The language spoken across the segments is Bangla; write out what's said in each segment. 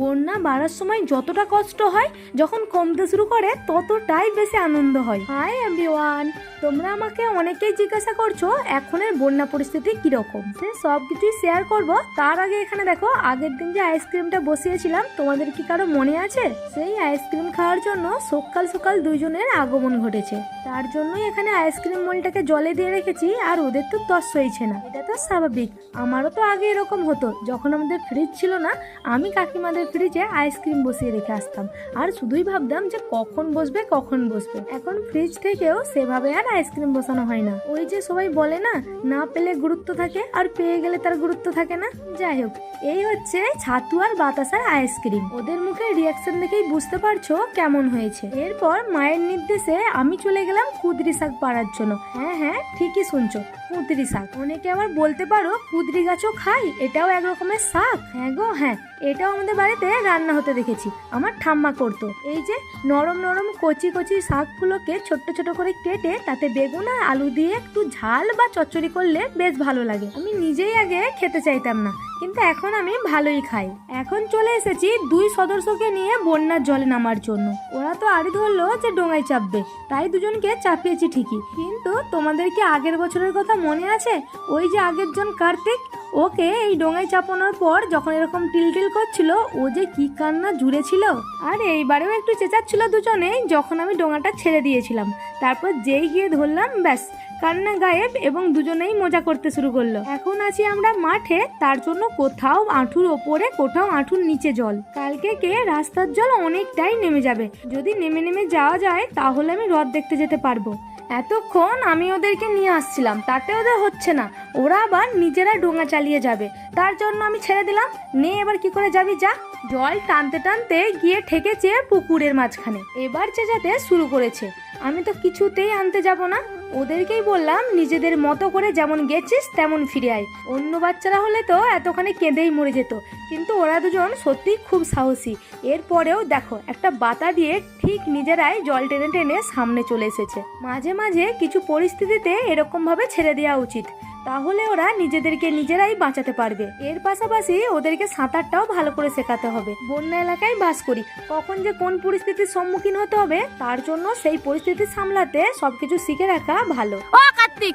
বন্যা বাড়ার সময় যতটা কষ্ট হয়, যখন কমতে শুরু করে, ততটাই বেশি আনন্দ হয়। হাই এভরিওয়ান তোমরা আমাকে অনেকেই জিজ্ঞাসা করছ, এখনের বন্যা পরিস্থিতি কীরকম? সে সব কিছুই শেয়ার করব। তার আগে এখানে দেখো, আগের দিন যে আইসক্রিমটা বসিয়েছিলাম, তোমাদের কি কারও মনে আছে? সেই আইসক্রিম খাওয়ার জন্য সকাল সকাল দুইজনের আগমন ঘটেছে। তার জন্যই এখানে আইসক্রিম মলটাকে জলে দিয়ে রেখেছি, আর ওদের তো তস হয়েছে না। এটা তো স্বাভাবিক। আমারও তো আগে এরকম হতো। যখন আমাদের ফ্রিজ ছিল না, আমি কাকিমাদের ফ্রিজে আইসক্রিম বসিয়ে রেখে আসতাম। আর শুধুই ভাবতাম যে কখন বসবে কখন বসবে। এখন ফ্রিজ থেকেও সেভাবে আর আইসক্রিম বসানো হয় না। ওই যে সবাই বলে না না পেলে গুরুত্ব থাকে আর পেয়ে গেলে তার গুরুত্ব থাকে না। যাই হোক, এই হচ্ছে ছাতু আর বাতাসার আইসক্রিম। ওদের মুখে রিয়াকশন দেখেই বুঝতে পারছ কেমন হয়েছে। এরপর মায়ের নির্দেশে আমি চলে গেলাম কুদরি শাক পাড়ার জন্য। হ্যাঁ হ্যাঁ ঠিকই শুনছো, কুদরি শাক। অনেকে আবার বলতে পারো, কুদরি গাছও খাই এটাও এক রকমের শাক। হ্যাঁ গো হ্যাঁ। এটাও আমাদের বাড়িতে রান্না হতে দেখেছি। আমার ঠাম্মা করতো। এই যে নরম নরম কচি কচি শাকগুলোকে ছোট্ট ছোট করে কেটে তাতে বেগুন আর আলু দিয়ে একটু ঝাল বা চচ্চড়ি করলে বেশ ভালো লাগে। আমি নিজেই আগে খেতে চাইতাম না, কিন্তু এখন আমি ভালোই খাই। এখন চলে এসেছি দুই সদস্যকে নিয়ে বন্যার জলে নামার জন্য। ওরা তো আড়ি ধরলো যে ডোঙায় চাপবে, তাই দুজনকে চাপিয়েছি ঠিকই। কিন্তু তোমাদের কি আগের বছরের কথা মনে আছে? ওই যে আগের জন কার্তিক ওকে এই ডোঙায় চাপানোর পর যখন এরকম টিলটিল করছিল, ও যে কি কান্না জুড়ে ছিল আর, এইবারেও একটু চেঁচাচ্ছিল দুজনে, যখন আমি ডোঙাটা ছেড়ে দিয়েছিলাম। তারপর যেই গিয়ে ধরলাম, ব্যাস, কান্না গায়েব এবং দুজনেই মজা করতে শুরু করল। এখন আছি আমরা মাঠে, তার জন্য কোথাও আঁঠুর ওপরে, কোথাও আঁঠুর নিচে জল। কালকে কে রাস্তার জল অনেকটাই নেমে যাবে। যদি নেমে নেমে যাওয়া যায়, তাহলে আমি হ্রদ দেখতে যেতে পারব। এতক্ষণ আমি ওদেরকে নিয়ে আসছিলাম, তাতে ওদের হচ্ছে না। ওরা আবার নিজেরা ডোঙা চালিয়ে যাবে। তার জন্য আমি ছেড়ে দিলাম। নে, এবার কি করে যাবি যা। জল টানতে টানতে গিয়ে ঠেকেছে পুকুরের মাঝখানে। এবার চেঁচাতে শুরু করেছে। আমি তো কিছুতেই আনতে যাব না। ওদেরকেই বললাম, নিজেদের মতো করে যেমন গেছিস তেমন ফিরে আয়। অন্য বাচ্চারা হলে তো এতখানি কেঁদেই মরে যেত। কিন্তু ওরা দুজন সত্যিই খুব সাহসী। এরপরেও দেখো, একটা বাতা দিয়ে ঠিক নিজেরাই জল টেনে টেনে সামনে চলে এসেছে। মাঝে মাঝে কিছু পরিস্থিতিতে এরকম ভাবে ছেড়ে দেওয়া উচিত। তাহলে ওরা নিজেদেরকে নিজেরাই বাঁচাতে পারবে। এর পাশাপাশি ওদেরকে সাঁতারটাও ভালো করে শেখাতে হবে। বন্যা এলাকায় বাস করি। কখন যে কোন পরিস্থিতির সম্মুখীন হতে হবে, তার জন্য সেই পরিস্থিতি সামলাতে সবকিছু শিখে রাখা ভালো। ও কার্তিক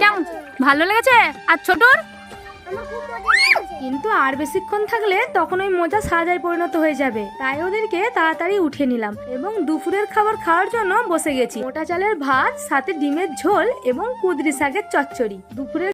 কেমন? ভালো লেগেছে? আর ছোটর? কিন্তু আর বেশিক্ষণ থাকলে তখন ওই মজা সাজায় পরিণত হয়ে যাবে। তাই ওদেরকে তাড়াতাড়ি উঠে নিলাম এবং দুপুরের খাবার খাওয়ার জন্য বসে গেছি। মোটা চালের ভাত সাথে ডিমের ঝোল এবং কুদরি শাকের চচ্চড়ি। দুপুরের